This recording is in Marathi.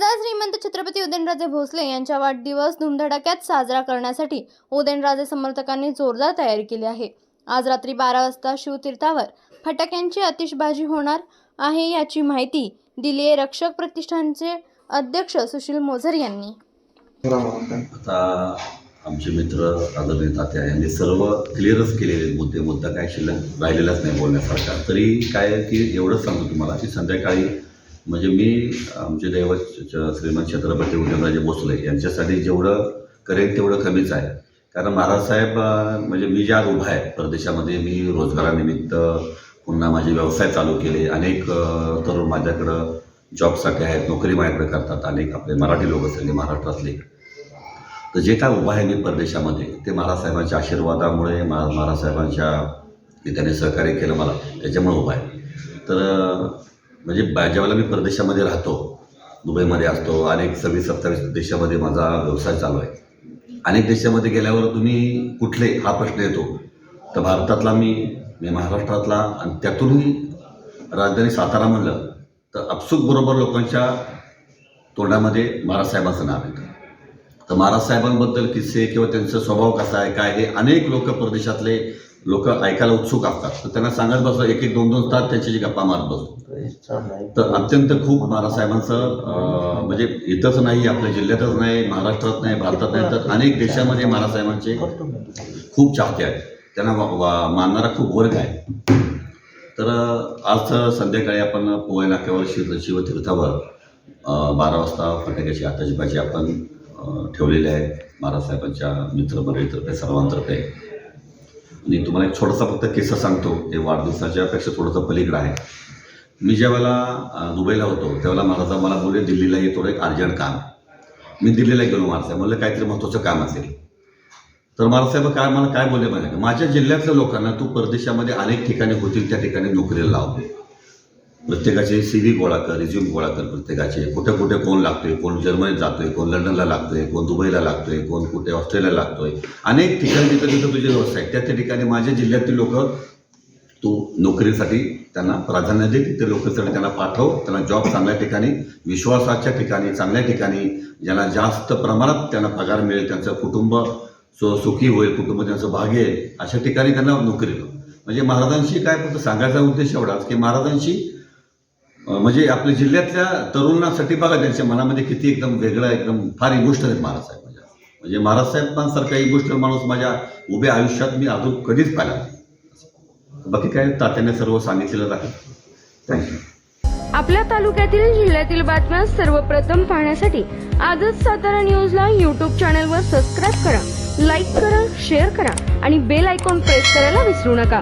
खासदार श्रीमंत छत्रपती उदयनराजे भोसले यांच्या वाढदिवस धुमधडाक्यात साजरा करण्यासाठी उदयनराजे समर्थकांनी जोरदार तयारी केली आहे. आज रात्री बारा वाजता शिवतीर्थावर फटाक्यांची आतिषबाजी होणार आहे याची माहिती दिली आहे रक्षक प्रतिष्ठानचे अध्यक्ष सुशील मोझर यांनी. आता आमचे मित्र आदरणीय तात्या यांनी सर्व क्लिअरच केलेले मुद्दे मुद्दा काय शिल्लक राहिलेलाच नाही बोलण्यासारखा. तरी काय की एवढंच सांगतो तुम्हाला की संध्याकाळी म्हणजे मी आमचे दैवत श्रीमंत छत्रपती उदयनराजे भोसले यांच्यासाठी जेवढं करेन तेवढं कमीच आहे. कारण महाराजसाहेब साहेब म्हणजे मी ज्या उभा आहे परदेशामध्ये मी रोजगारानिमित्त पुन्हा माझे व्यवसाय चालू केले. अनेक तरुण माझ्याकडं जॉबसाठी आहेत नोकरी माझ्याकडे करतात. अनेक आपले मराठी लोक असलेले महाराष्ट्रातले. तर जे काय उभं आहे मी परदेशामध्ये ते महाराजसाहेबांच्या आशीर्वादामुळे महा महाराजसाहेबांच्या त्याने त्यांनी सहकार्य केलं मला त्याच्यामुळे उभं आहे. तर म्हणजे ज्यावेळेला मी परदेशामध्ये राहतो दुबईमध्ये असतो अनेक सव्वीस सत्तावीस देशामध्ये माझा व्यवसाय चालू आहे. अनेक देशामध्ये गेल्यावर तुम्ही कुठले हा प्रश्न येतो. तर भारतातला मी मी महाराष्ट्रातला आणि त्यातूनही राजधानी सातारा म्हणलं तर अपसूक बरोबर लोकांच्या तोंडामध्ये महाराजसाहेबांचं नाव येतं. तर महाराजसाहेबांबद्दल किस्से किंवा त्यांचा स्वभाव कसा आहे काय हे अनेक लोक परदेशातले लोक ऐकायला उत्सुक असतात. तर त्यांना सांगत बसतो एक एक दोन दोन तास त्याच्याशी गप्पा मारत बसतो तर अत्यंत खूप महाराजसाहेबांचं म्हणजे इथंच नाही आपल्या जिल्ह्यातच नाही महाराष्ट्रात नाही भारतात नाही तर अनेक देशामध्ये महाराजसाहेबांचे खूप चाहते आहेत. त्यांना वा- मानणारा खूप वर्ग आहे. तर आज संध्याकाळी आपण पोहे नाक्यावर शिव शिवतीर्थावर बारा वाजता फटाक्याची आताची आपण ठेवलेली आहे. महाराजसाहेबांच्या मित्रमंडळीतर्फे सर्वांतर्फे. आणि तुम्हाला एक छोटासा फक्त किस्सा सांगतो ते वाढदिवसाच्या पेक्षा थोडंसं पलीकडं आहे. मी ज्यावेळेला दुबईला होतो त्यावेळेला महाराजा मला बोलले दिल्लीला ये थोडं एक अर्जंट काम. मी दिल्लीला गेलो महाराज म्हणलं काहीतरी महत्त्वाचं काम असेल. तर महाराजसाहेब काय मला काय बोलले माहिती माझ्या जिल्ह्यातल्या लोकांना तू परदेशामध्ये अनेक ठिकाणी होतील त्या ठिकाणी नोकरीला लाव प्रत्येकाचे सी व्ही गोळा कर रिझ्यूम गोळा कर प्रत्येकाचे. कुठे कुठे कोण लागतोय कोण जर्मनीत जातोय कोण लंडनला लागतोय कोण दुबईला लागतोय कोण कुठे ऑस्ट्रेलियाला लागतोय. अनेक ठिकाणी तिथं तिथं तुझे व्यवसाय. आहेत त्या त्या ठिकाणी माझ्या जिल्ह्यातील लोक तू नोकरीसाठी त्यांना प्राधान्य दे ते नोकरीसाठी त्यांना पाठव. त्यांना जॉब चांगल्या ठिकाणी विश्वासाच्या ठिकाणी चांगल्या ठिकाणी ज्यांना जास्त प्रमाणात त्यांना पगार मिळेल त्यांचं कुटुंब सु सुखी होईल कुटुंब त्यांचं भाग्य अशा ठिकाणी त्यांना नोकरी म्हणजे महाराजांशी काय फक्त सांगायचा उद्देश एवढाच की महाराजांशी म्हणजे आपल्या जिल्ह्यातल्या तरुणांसाठी बघा त्यांच्या मनामध्ये किती एकदम वेगळा एकदम फार इमोशनल आहेत महाराजसाहेब माझ्या. म्हणजे महाराजसाहेबांसारखा इमोशनल माणूस माझ्या उभ्या आयुष्यात मी अजून कधीच पाहिला नाही. बाकी काय तात्याने सर्व सांगितलेलं आहे थँक्यू आपल्या तालुक्यातील जिल्ह्यातील बातम्या सर्वप्रथम पाहण्यासाठी आजच सातारा न्यूजला यूट्यूब चॅनलवर सबस्क्राईब करा लाईक करा शेअर करा आणि बेल आयकॉन प्रेस करायला विसरू नका.